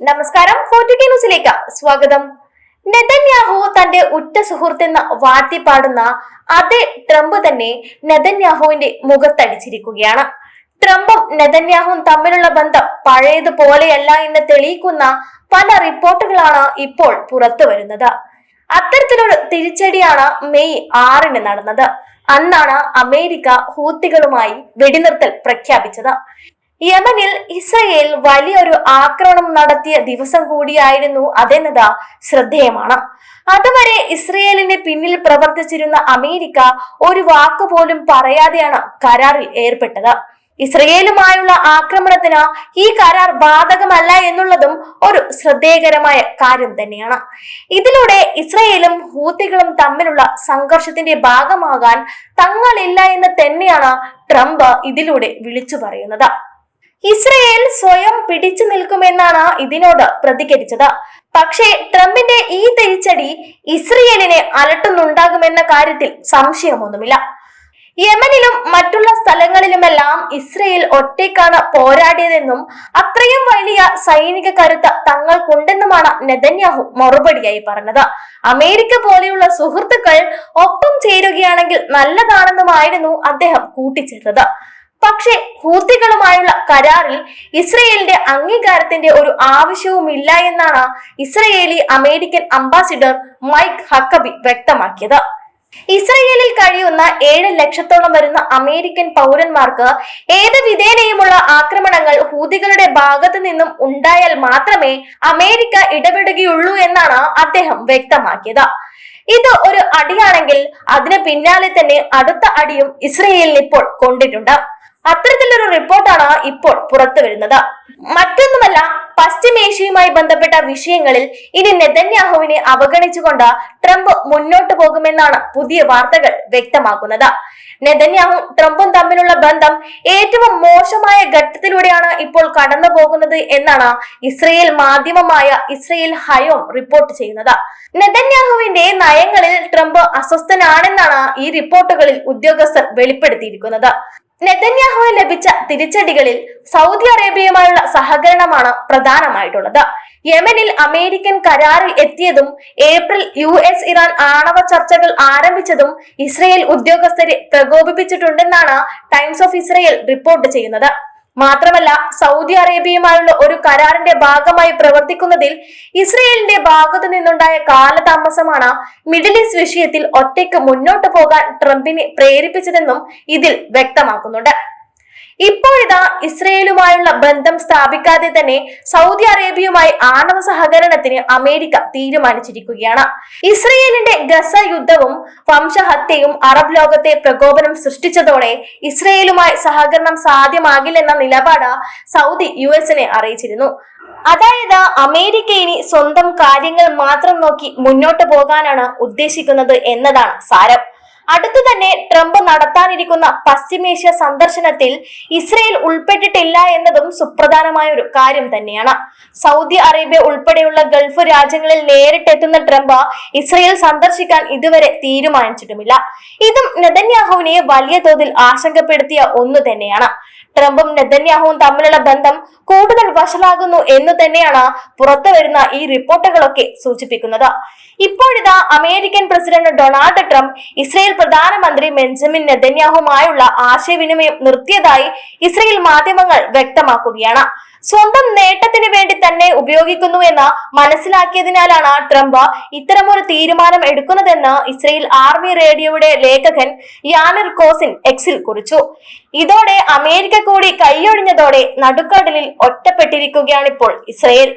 നമസ്കാരം ഫോർട്ടി ന്യൂസിലേക്ക് സ്വാഗതം. നെതന്യാഹു തന്റെ ഉറ്റ സുഹൃത്തെന്ന് വാഴ്ത്തിപ്പാടുന്ന അതേ ട്രംപ് തന്നെ നെതന്യാഹുവിന്റെ മുഖത്തടിച്ചിരിക്കുകയാണ്. ട്രംപും നെതന്യാഹുവും തമ്മിലുള്ള ബന്ധം പഴയതുപോലെയല്ല എന്ന് തെളിയിക്കുന്ന പല റിപ്പോർട്ടുകളാണ് ഇപ്പോൾ പുറത്തു വരുന്നത്. അത്തരത്തിലൊരു തിരിച്ചടിയാണ് മെയ് ആറിന് നടന്നത്. അന്നാണ് അമേരിക്ക ഹൂത്തികളുമായി വെടിനിർത്തൽ പ്രഖ്യാപിച്ചത്. യമനിൽ ഇസ്രയേൽ വലിയൊരു ആക്രമണം നടത്തിയ ദിവസം കൂടിയായിരുന്നു അതെന്നത് ശ്രദ്ധേയമാണ്. അതുവരെ ഇസ്രയേലിന് പിന്നിൽ പ്രവർത്തിച്ചിരുന്ന അമേരിക്ക ഒരു വാക്ക് പോലും പറയാതെയാണ് കരാറിൽ ഏർപ്പെട്ടത്. ഇസ്രയേലുമായുള്ള ആക്രമണത്തിന് ഈ കരാർ ബാധകമല്ല എന്നുള്ളതും ഒരു ശ്രദ്ധേയകരമായ കാര്യം തന്നെയാണ്. ഇതിലൂടെ ഇസ്രയേലും ഹൂത്തികളും തമ്മിലുള്ള സംഘർഷത്തിന്റെ ഭാഗമാകാൻ തങ്ങളില്ല എന്ന് തന്നെയാണ് ട്രംപ് ഇതിലൂടെ വിളിച്ചു പറയുന്നത്. ഇസ്രയേൽ സ്വയം പിടിച്ചു നിൽക്കുമെന്നാണ് ഇതിനോട് പ്രതികരിച്ചത്. പക്ഷേ ട്രംപിന്റെ ഈ തിരിച്ചടി ഇസ്രയേലിനെ അലട്ടുന്നുണ്ടാകുമെന്ന കാര്യത്തിൽ സംശയമൊന്നുമില്ല. യമനിലും മറ്റുള്ള സ്ഥലങ്ങളിലുമെല്ലാം ഇസ്രയേൽ ഒറ്റയ്ക്കാണ് പോരാടിയതെന്നും അത്രയും വലിയ സൈനിക കരുത്ത് തങ്ങൾക്കുണ്ടെന്നുമാണ് നെതന്യാഹു മറുപടിയായി പറഞ്ഞത്. അമേരിക്ക പോലെയുള്ള സുഹൃത്തുക്കൾ ഒപ്പം ചേരുകയാണെങ്കിൽ നല്ലതാണെന്നുമായിരുന്നു അദ്ദേഹം കൂട്ടിച്ചേർത്തത്. പക്ഷേ ഹൂത്തികളുമായുള്ള കരാറിൽ ഇസ്രയേലിന്റെ അംഗീകാരത്തിന്റെ ഒരു ആവശ്യവുമില്ല എന്നാണ് Israeli American ambassador Mike Huckabee വ്യക്തമാക്കിയത്. ഇസ്രയേലിൽ കഴിയുന്ന ഏഴ് ലക്ഷത്തോളം വരുന്ന അമേരിക്കൻ പൗരന്മാർക്ക് ഏത് വിധേനയുമുള്ള ആക്രമണങ്ങൾ ഹൂതികളുടെ ഭാഗത്തു നിന്നും ഉണ്ടായാൽ മാത്രമേ അമേരിക്ക ഇടപെടുകയുള്ളൂ എന്നാണ് അദ്ദേഹം വ്യക്തമാക്കിയത്. ഇത് ഒരു അടിയാണെങ്കിൽ അതിന് പിന്നാലെ തന്നെ അടുത്ത അടിയും ഇസ്രയേലിന് ഇപ്പോൾ കൊണ്ടിട്ടുണ്ട്. അത്തരത്തിലൊരു റിപ്പോർട്ടാണ് ഇപ്പോൾ പുറത്തു വരുന്നത്. മറ്റൊന്നുമല്ല പശ്ചിമേഷ്യയുമായി ബന്ധപ്പെട്ട വിഷയങ്ങളിൽ ഇനി നെതന്യാഹുവിനെ അവഗണിച്ചുകൊണ്ട് ട്രംപ് മുന്നോട്ട് പോകുമെന്നാണ് പുതിയ വാർത്തകൾ വ്യക്തമാക്കുന്നത്. നെതന്യാഹു ട്രംപും തമ്മിലുള്ള ബന്ധം ഏറ്റവും മോശമായ ഘട്ടത്തിലൂടെയാണ് ഇപ്പോൾ കടന്നു പോകുന്നത് എന്നാണ് ഇസ്രയേൽ മാധ്യമമായ ഇസ്രയേൽ ഹയോം റിപ്പോർട്ട് ചെയ്യുന്നത്. നെതന്യാഹുവിന്റെ നയങ്ങളിൽ ട്രംപ് അസ്വസ്ഥനാണെന്നാണ് ഈ റിപ്പോർട്ടുകളിൽ ഉദ്യോഗസ്ഥർ വെളിപ്പെടുത്തിയിരിക്കുന്നത്. നെതന്യാഹുവിന് ലഭിച്ച തിരിച്ചടികളിൽ സൗദി അറേബ്യയുമായുള്ള സഹകരണമാണ് പ്രധാനമായിട്ടുള്ളത്. യമനിൽ അമേരിക്കൻ കരാറിൽ എത്തിയതും ഏപ്രിൽ യു എസ് ഇറാൻ ആണവ ചർച്ചകൾ ആരംഭിച്ചതും ഇസ്രയേൽ ഉദ്യോഗസ്ഥരെ പ്രകോപിപ്പിച്ചിട്ടുണ്ടെന്നാണ് ടൈംസ് ഓഫ് ഇസ്രയേൽ റിപ്പോർട്ട് ചെയ്യുന്നത്. മാത്രമല്ല സൗദി അറേബ്യയുമായുള്ള ഒരു കരാറിന്റെ ഭാഗമായി പ്രവർത്തിക്കുന്നതിൽ ഇസ്രയേലിന്റെ ഭാഗത്തു നിന്നുണ്ടായ കാലതാമസമാണ് മിഡിൽ ഈസ്റ്റ് വിഷയത്തിൽ ഒറ്റയ്ക്ക് മുന്നോട്ട് പോകാൻ ട്രംപിനെ പ്രേരിപ്പിച്ചതെന്നും ഇതിൽ വ്യക്തമാക്കുന്നുണ്ട്. ഇപ്പോഴിതാ ഇസ്രയേലുമായുള്ള ബന്ധം സ്ഥാപിക്കാതെ തന്നെ സൗദി അറേബ്യയുമായി ആണവ സഹകരണത്തിന് അമേരിക്ക തീരുമാനിച്ചിരിക്കുകയാണ്. ഇസ്രയേലിന്റെ ഗസ യുദ്ധവും വംശഹത്യയും അറബ് ലോകത്തെ പ്രകോപനം സൃഷ്ടിച്ചതോടെ ഇസ്രയേലുമായി സഹകരണം സാധ്യമാകില്ലെന്ന നിലപാട് സൗദി യു എസിനെ അറിയിച്ചിരുന്നു. അതായത് അമേരിക്ക ഇനി സ്വന്തം കാര്യങ്ങൾ മാത്രം നോക്കി മുന്നോട്ട് പോകാനാണ് ഉദ്ദേശിക്കുന്നത് എന്നതാണ് സാരം. അടുത്തു തന്നെ ട്രംപ് നടത്താനിരിക്കുന്ന പശ്ചിമേഷ്യ സന്ദർശനത്തിൽ ഇസ്രയേൽ ഉൾപ്പെട്ടിട്ടില്ല എന്നതും സുപ്രധാനമായ ഒരു കാര്യം തന്നെയാണ്. സൗദി അറേബ്യ ഉൾപ്പെടെയുള്ള ഗൾഫ് രാജ്യങ്ങളിൽ നേരിട്ടെത്തുന്ന ട്രംപ് ഇസ്രയേൽ സന്ദർശിക്കാൻ ഇതുവരെ തീരുമാനിച്ചിട്ടുമില്ല. ഇതും നെതന്യാഹുവിനെ വലിയ തോതിൽ ആശങ്കപ്പെടുത്തിയ ഒന്ന് തന്നെയാണ്. ട്രംപും നെതന്യാഹുവും തമ്മിലുള്ള ബന്ധം കൂടുതൽ വഷളാകുന്നു എന്ന് തന്നെയാണ് പുറത്തു വരുന്ന ഈ റിപ്പോർട്ടുകളൊക്കെ സൂചിപ്പിക്കുന്നത്. ഇപ്പോഴിതാ American president Donald Trump Israel പ്രധാനമന്ത്രി ബെഞ്ചമിൻ നെതന്യാഹുമായുള്ള ആശയവിനിമയം നിർത്തിയതായി ഇസ്രയേൽ മാധ്യമങ്ങൾ വ്യക്തമാക്കുകയാണ്. സ്വന്തം നേട്ടത്തിന് വേണ്ടി തന്നെ ഉപയോഗിക്കുന്നു എന്ന് മനസ്സിലാക്കിയതിനാലാണ് ട്രംപ് ഇത്തരമൊരു തീരുമാനം എടുക്കുന്നതെന്ന് ഇസ്രയേൽ ആർമി റേഡിയോയുടെ ലേഖകൻ യാനിർ കോസിൻ എക്സിൽ കുറിച്ചു. ഇതോടെ അമേരിക്ക കൂടി കൈയൊഴിഞ്ഞതോടെ നടുക്കടലിൽ ഒറ്റപ്പെട്ടിരിക്കുകയാണിപ്പോൾ ഇസ്രയേൽ.